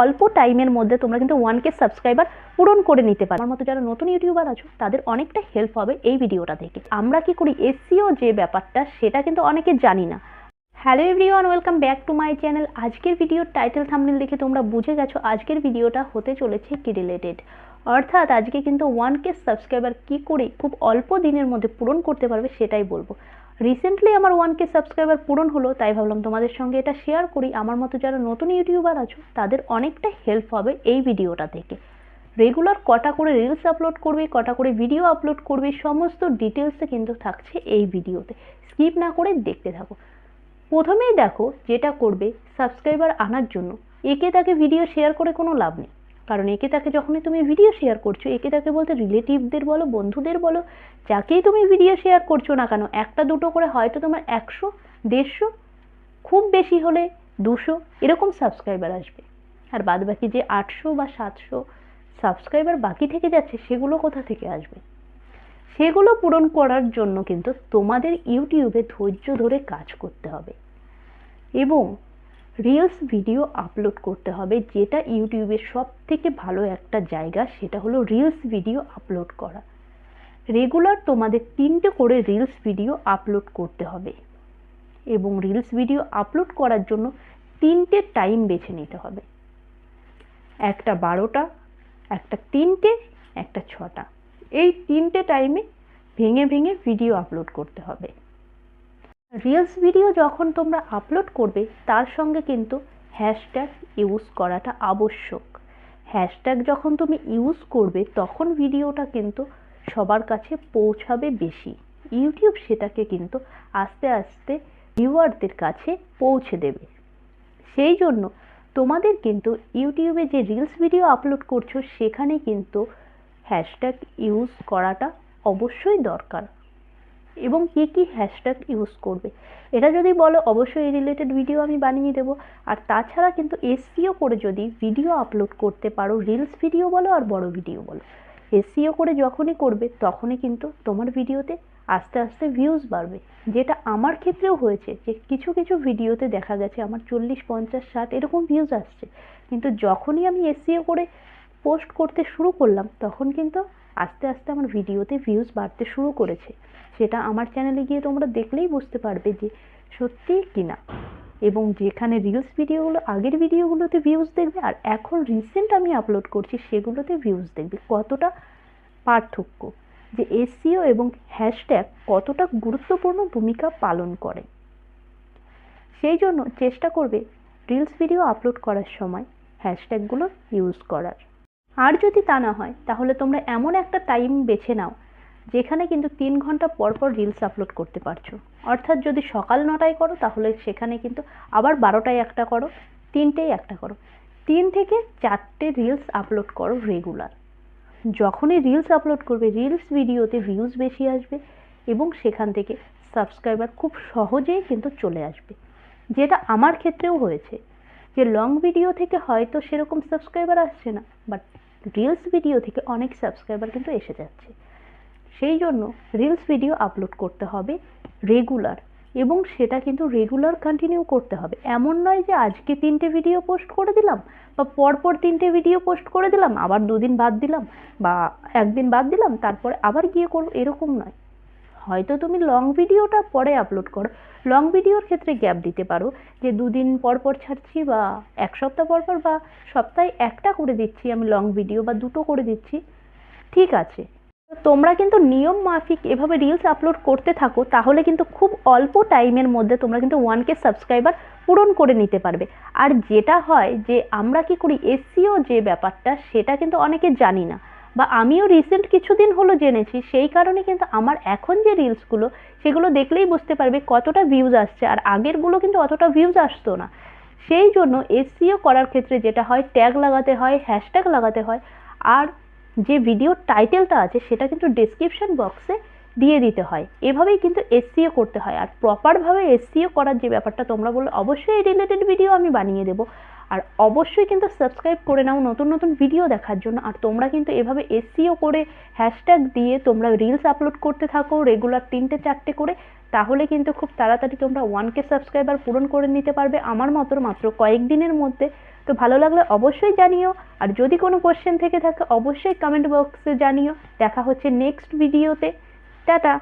অল্প টাইমের মধ্যে তোমরা কিন্তু ওয়ান কে সাবস্ক্রাইবার পূরণ করে নিতে পারো। আমার মতো যারা নতুন ইউটিউবার আছো, তাদের অনেকটা হেল্প হবে এই ভিডিওটা থেকে আমরা কি করি? এসিও যে ব্যাপারটা, সেটা কিন্তু অনেকে জানি না। Hello everyone welcome back to my channel আজকের ভিডিওর টাইটেল থাম্বনেল দেখে তোমরা বুঝে গেছো আজকের ভিডিওটা হতে চলেছে কি রিলেটেড অর্থাৎ আজকে কিন্তু ওয়ান কে সাবস্ক্রাইবার কি করে খুব অল্প দিনের মধ্যে পূরণ করতে পারবে সেটাই বলব। রিসেন্টলি আমার ওয়ান কে সাবস্ক্রাইবার পূরণ হলো, তাই ভাবলাম তোমাদের সঙ্গে এটা শেয়ার করি। আমার মতো যারা নতুন ইউটিউবার আছো, তাদের অনেকটা হেল্প হবে এই ভিডিওটা থেকে। রেগুলার কটা করে রিলস আপলোড করবে, কটা করে ভিডিও আপলোড করবে, সমস্ত ডিটেলসে কিন্তু থাকছে এই ভিডিওতে স্কিপ না করে দেখতে থাকো। প্রথমেই দেখো যেটা করবে সাবস্ক্রাইবার আনার জন্য। একে তাকে ভিডিও শেয়ার করে কোনো লাভ নেই। কারণ একে তাকে যখনই তুমি ভিডিও শেয়ার করছ, একে তাকে বলতে রিলেটিভদের বলো, বন্ধুদের বলো, যাকেই তুমি ভিডিও শেয়ার করছ না কেন, একটা দুটো করে হয়তো তোমার একশো, দেড়শো, খুব বেশি হলে দুশো, এরকম সাবস্ক্রাইবার আসবে। আর বাদ বাকি যে আটশো বা সাতশো সাবস্ক্রাইবার বাকি থেকে যাচ্ছে, সেগুলো কোথা থেকে আসবে? সেগুলো পূরণ করার জন্য কিন্তু তোমাদের ইউটিউবে ধৈর্য ধরে কাজ করতে হবে। এবং রিলস ভিডিও আপলোড করতে হবে, যেটা ইউটিউবের সব থেকে ভালো একটা জায়গা, সেটা হলো রিলস ভিডিও আপলোড করা। রেগুলার তোমাদের তিনটে করে রিলস ভিডিও আপলোড করতে হবে এবং রিলস ভিডিও আপলোড করার জন্য তিনটে টাইম বেছে নিতে হবে। একটা বারোটা, একটা তিনটে, একটা ছটা। এই তিনটে টাইমে ভেঙে ভেঙে ভিডিও আপলোড করতে হবে। রিলস ভিডিও যখন তোমরা আপলোড করবে, তার সঙ্গে কিন্তু হ্যাশট্যাগ ইউজ করাটা আবশ্যক। হ্যাশট্যাগ যখন তুমি ইউজ করবে, তখন ভিডিওটা কিন্তু সবার কাছে পৌঁছাবে বেশি। ইউটিউব সেটাকে কিন্তু আস্তে আস্তে ভিউয়ারদের কাছে পৌঁছে দেবে। সেই জন্য তোমাদের কিন্তু ইউটিউবে যে রিলস ভিডিও আপলোড করছ, সেখানে কিন্তু হ্যাশট্যাগ ইউজ করাটা অবশ্যই দরকার। এবং কী কী হ্যাশট্যাগ ইউজ করবে। এটা যদি বলো, অবশ্যই এই রিলেটেড ভিডিও আমি বানিয়ে দেবো। আর তাছাড়া কিন্তু এসসিও করে যদি ভিডিও আপলোড করতে পারো রিলস ভিডিও বলো আর বড় ভিডিও বলো এসসিও করে যখনই করবে, তখনই কিন্তু তোমার ভিডিওতে আস্তে আস্তে ভিউজ বাড়বে। যেটা আমার ক্ষেত্রেও হয়েছে যে কিছু কিছু ভিডিওতে দেখা গেছে, আমার চল্লিশ, পঞ্চাশ, ষাট এরকম ভিউজ আসছে। কিন্তু যখনই আমি এসসিও করে পোস্ট করতে শুরু করলাম, তখন কিন্তু আস্তে আস্তে আমার ভিডিওতে ভিউজ বাড়তে শুরু করেছে। সেটা আমার চ্যানেলে গিয়ে তোমরা দেখলেই বুঝতে পারবে যে সত্যিই কিনা এবং যেখানে রিলস ভিডিওগুলো আগের ভিডিওগুলোতে ভিউজ দেখবে আর এখন রিসেন্ট আমি আপলোড করছি, সেগুলোতে ভিউজ দেখবে। কতটা পার্থক্য যে এসিও এবং হ্যাশট্যাগ কতটা গুরুত্বপূর্ণ ভূমিকা পালন করে। সেই জন্য চেষ্টা করবে রিলস ভিডিও আপলোড করার সময় হ্যাশট্যাগুলো ইউজ করার। আর যদি তা না হয়, তাহলে তোমরা এমন একটা টাইম বেছে নাও, যেখানে কিন্তু তিন ঘণ্টা পর পর রিলস আপলোড করতে পারছ। অর্থাৎ যদি সকাল নটায় করো, তাহলে সেখানে কিন্তু আবার বারোটায় একটা করো তিনটেই একটা করো। তিন থেকে চারটে রিলস আপলোড করো রেগুলার যখনই রিলস আপলোড করবে রিলস ভিডিওতে ভিউজ বেশি আসবে এবং সেখান থেকে সাবস্ক্রাইবার খুব সহজেই কিন্তু চলে আসবে। যেটা আমার ক্ষেত্রেও হয়েছে, যে লং ভিডিও থেকে হয়তো সেরকম সাবস্ক্রাইবার আসছে না বাট রিলস ভিডিও থেকে অনেক সাবস্ক্রাইবার কিন্তু এসে যাচ্ছে। সেই জন্য রিলস ভিডিও আপলোড করতে হবে রেগুলার এবং সেটা কিন্তু রেগুলার কন্টিনিউ করতে হবে। এমন নয় যে আজকে তিনটে ভিডিও পোস্ট করে দিলাম বা পরপর তিনটে ভিডিও পোস্ট করে দিলাম, আবার দুদিন বাদ দিলাম বা একদিন বাদ দিলাম, তারপরে আবার গিয়ে করব, এরকম নয়। হয়তো তুমি লং ভিডিওটা পরে আপলোড করো। লং ভিডিওর ক্ষেত্রে গ্যাপ দিতে পারো যে দুদিন পর পর ছাড়ছি বা এক সপ্তাহ পর পর বা সপ্তাহে একটা করে দিচ্ছি আমি লং ভিডিও বা দুটো করে দিচ্ছি। ঠিক আছে। তোমরা কিন্তু নিয়ম মাফিক এভাবে রিলস আপলোড করতে থাকো, তাহলে কিন্তু খুব অল্প টাইমের মধ্যে তোমরা কিন্তু ওয়ান কে সাবস্ক্রাইবার পূরণ করে নিতে পারবে। আর যেটা হয় যে আমরা কি করি এসিও যে ব্যাপারটা, সেটা কিন্তু অনেকে জানি না। বা আমিও রিসেন্ট কিছুদিন হলো জেনেছি, সেই কারণে কিন্তু আমার এখন যে রিলসগুলো সেগুলো দেখলেই বুঝতে পারবে কতটা ভিউজ আসছে আর আগেরগুলো কিন্তু অতটা ভিউজ আসতো না। সেই জন্য এসসিও করার ক্ষেত্রে যেটা হয় ট্যাগ লাগাতে হয় হ্যাশট্যাগ লাগাতে হয়, আর যে ভিডিওর টাইটেলটা আছে, সেটা কিন্তু ডেসক্রিপশন বক্সে দিয়ে দিতে হয়। এভাবেই কিন্তু এসসিও করতে হয়। আর প্রপারভাবে এসসিও করার যে ব্যাপারটা তোমরা বললে, অবশ্যই এই রিলেটেড ভিডিও আমি বানিয়ে দেবো। আর অবশ্যই কিন্তু সাবস্ক্রাইব করে নাও নতুন নতুন ভিডিও দেখার জন্য। আর তোমরা কিন্তু এভাবে এসসিও করে হ্যাশট্যাগ দিয়ে তোমরা রিলস আপলোড করতে থাকো রেগুলার তিনটে চারটে করে, তাহলে কিন্তু খুব তাড়াতাড়ি তোমরা ওয়ান কে সাবস্ক্রাইবার পূরণ করে নিতে পারবে আমার মতো মাত্র কয়েকদিনের মধ্যে। তো ভালো লাগলে অবশ্যই জানিও। আর যদি কোনো কোশ্চেন থেকে থাকে, অবশ্যই কমেন্ট বক্সে জানিও। দেখা হচ্ছে নেক্সট ভিডিওতে টাটা!